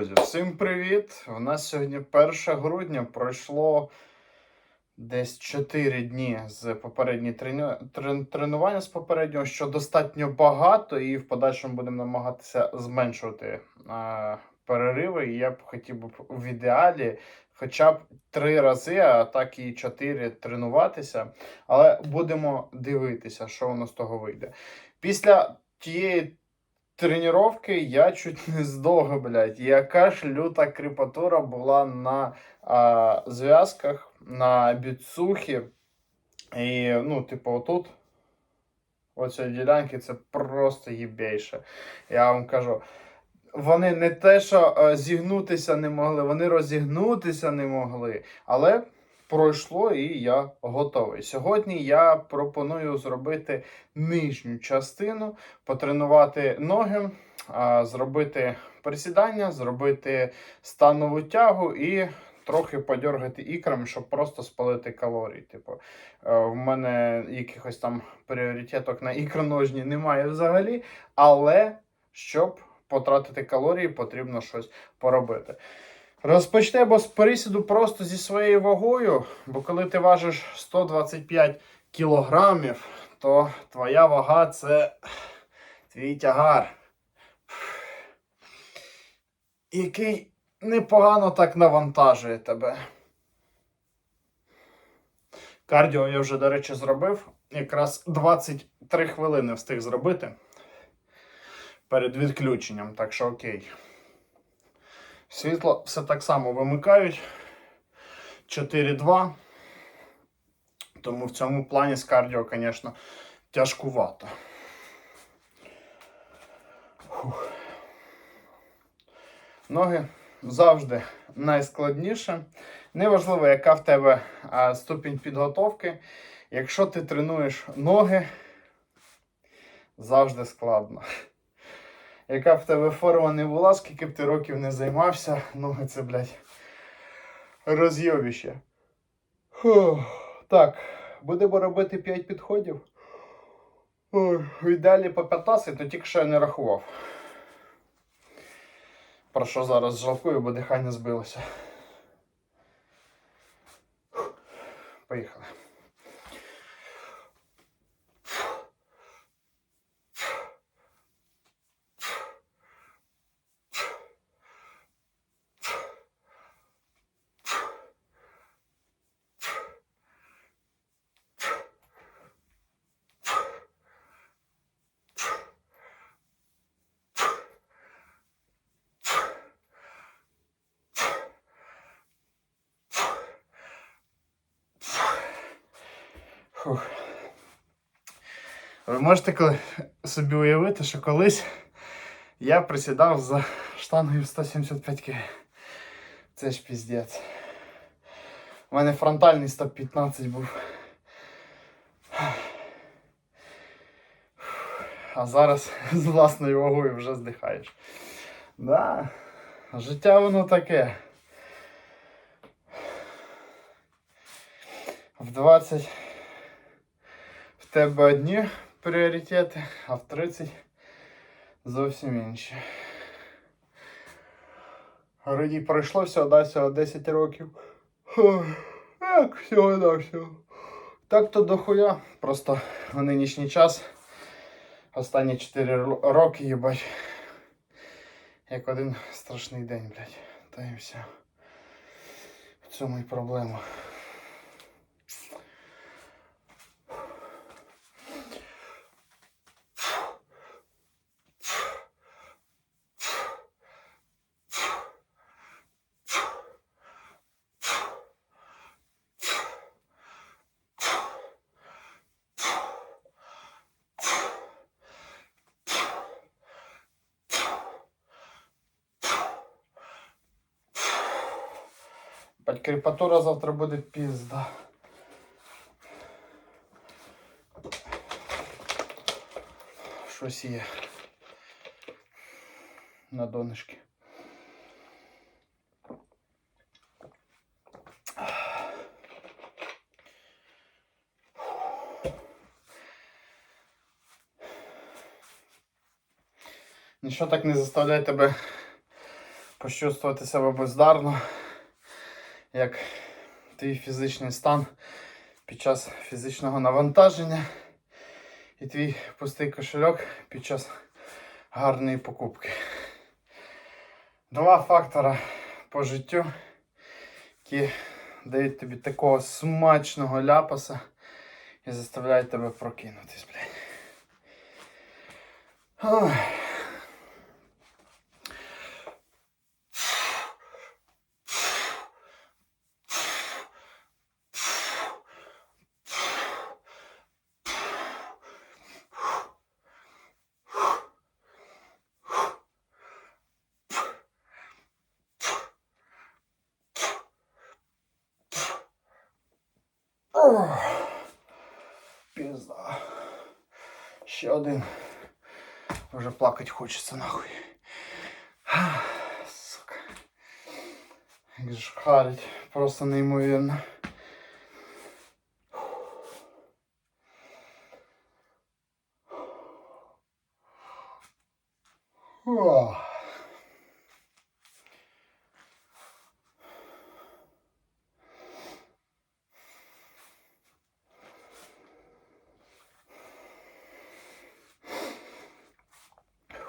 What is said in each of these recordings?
Друзі, Всім привіт! У нас сьогодні 1 грудня пройшло десь 4 дні з трен- тренування з попереднього, що достатньо багато, і в подальшому будемо намагатися зменшувати а, перериви. І я б хотів би в ідеалі хоча б 3 рази, а так і 4 тренуватися. Але будемо дивитися, що воно з того вийде. Після тієї тренування я чуть не здох, блядь. Яка ж люта кріпатура була на а, зв'язках, на біцухі. І, ну, типу, отут. Оці ділянки це просто їбейше. Я вам кажу. Вони не те, що е, зігнутися не могли, вони розігнутися не могли. Але пройшло і я готовий. Сьогодні я пропоную зробити нижню частину, потренувати ноги, зробити присідання, зробити станову тягу і трохи подергати ікрами, щоб просто спалити калорії. Типу, е, в мене якихось там пріоритеток на ікроножні немає взагалі, але щоб потратити калорії, потрібно щось поробити. Розпочнемо з пересіду просто зі своєю вагою, бо коли ти важиш 125 кілограмів, то твоя вага це твій тягар, який непогано так навантажує тебе. Кардіо я вже, до речі, зробив. Якраз 23 хвилини встиг зробити перед відключенням, так що окей. Світло все так само вимикають. 4-2. Тому в цьому плані з кардіо, звісно, тяжкувато. Фух. Ноги завжди найскладніше. Неважливо, яка в тебе ступінь підготовки. Якщо ти тренуєш ноги, завжди складно. Яка б тебе форма не була, скільки б ти років не займався, ноги це, блядь, розйобіще. Так, будемо робити 5 підходів. Ой, в ідеалі по 15, то тільки що я не рахував. Про що зараз жалкую, бо дихання збилося. Поїхали. Фух. Ви можете собі уявити, що колись я присідав за штангою в 175 кг. Це ж піздець. У мене фронтальний 115 був. А зараз з власною вагою вже здихаєш. Да, життя воно таке. В 20 в тебе одні пріоритети, а в 30 зовсім інші. Вроді пройшло всього всього 10 років. Як всього да всього. Так то дохуя. Просто в нинішній час останні 4 роки, їбать. Як один страшний день, блядь. Та і все. В цьому і проблема. Бать, кріпатура завтра буде пізда. Щось є. На донышки. Нічого так не заставляє тебе почувствувати себе бездарно, як твій фізичний стан під час фізичного навантаження і твій пустий кошельок під час гарної покупки. Два фактора по життю, які дають тобі такого смачного ляпаса і заставляють тебе прокинутись, блядь. Ох. Пізда. Ще один. Вже плакать хочеться нахуй. Сука. Як же харить. Просто неймовірно. Ох.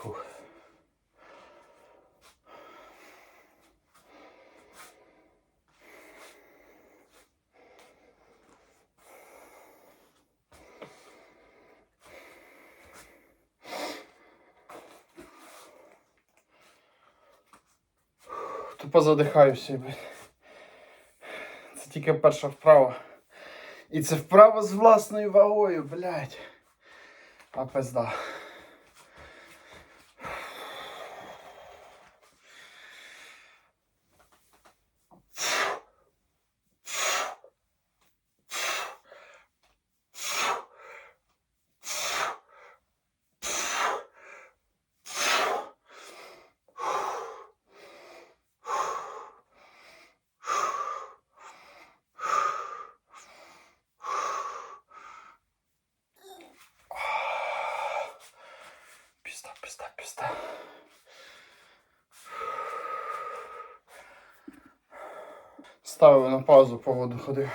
Фух. Тупо задихаюся, блядь. Це тільки перша вправа. І це вправа з власною вагою, блядь. А пизда. Пізда, пізда, пізда. Ставив на паузу, по воду ходив.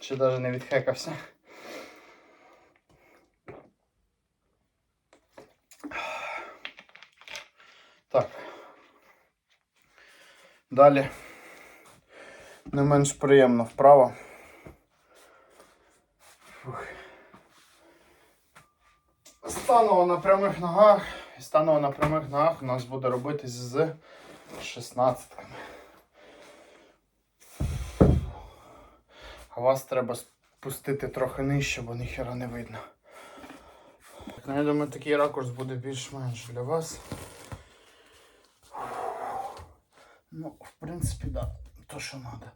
Ще навіть не відхекався. Так. Далі. Не менш приємно вправо. Станова на прямих ногах. І станова на прямих ногах у нас буде робитись з шістнадцятками. Вас треба спустити трохи нижче, бо ніхера не видно. Ну, я думаю, такий ракурс буде більш-менш для вас. Ну, в принципі, да, то, що треба.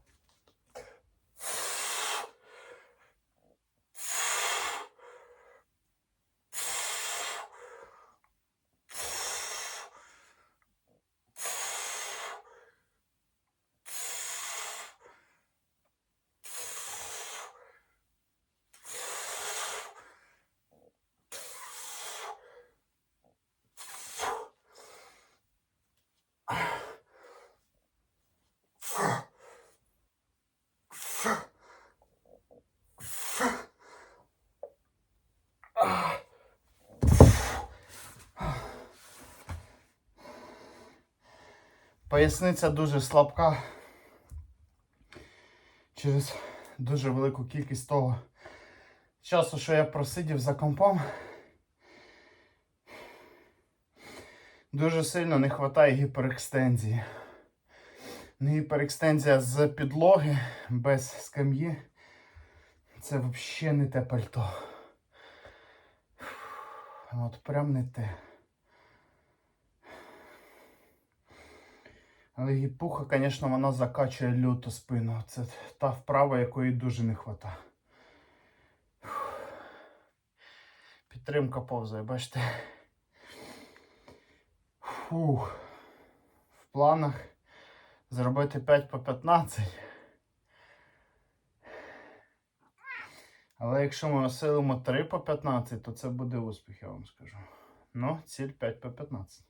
Поясниця дуже слабка через дуже велику кількість того часу, що я просидів за компом. Дуже сильно не вистачає гіперекстензії. Гіперекстензія з підлоги без скам'ї. Це взагалі не те пальто. От прям не те. Але гіпуха, звісно, вона закачує люто спину. Це та вправа, якої дуже не вистачає. Підтримка повзає, бачите? Фух. В планах зробити 5 по 15. Але якщо ми осилимо 3 по 15, то це буде успіх, я вам скажу. Ну, ціль 5 по 15.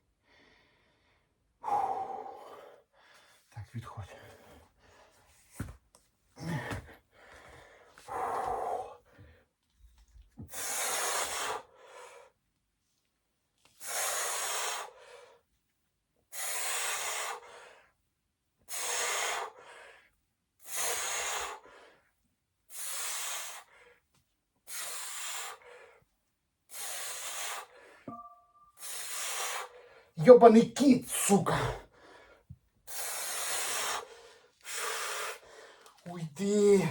Так, відходь. Ёбаный кит, сука! Уйди.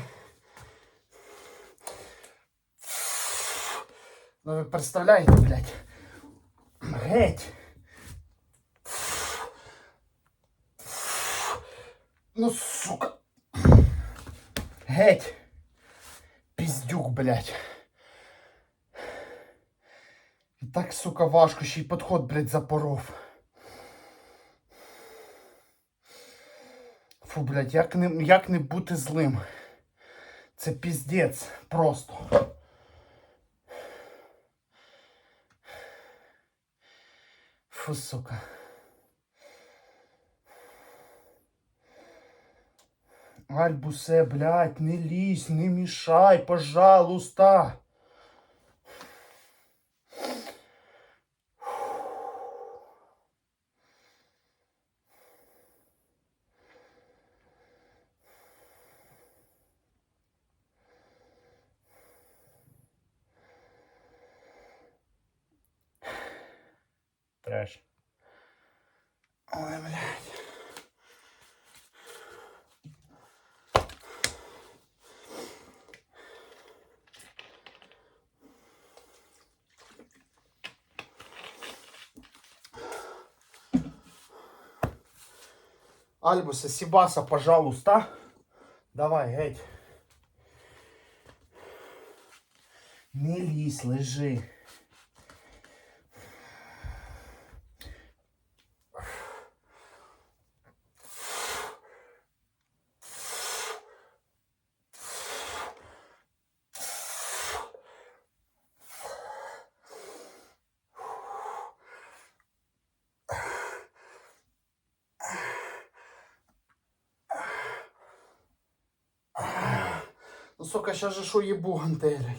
Ну ви представляєте, блядь. Геть. Ну, сука. Геть. Піздюк, блядь. І так, сука, важко, ще й підход, блядь, запоров. Фу, блядь, як не, як не бути злим? Це піздець просто. Фу, сука. Альбусе, блядь, не лізь, не мішай, пожалуйста. Треш. Ой, блядь. Альбуса, Сибаса, пожалуйста. Давай, геть. Не лізь, лежи. Сука, сейчас же шо ебу гантелей.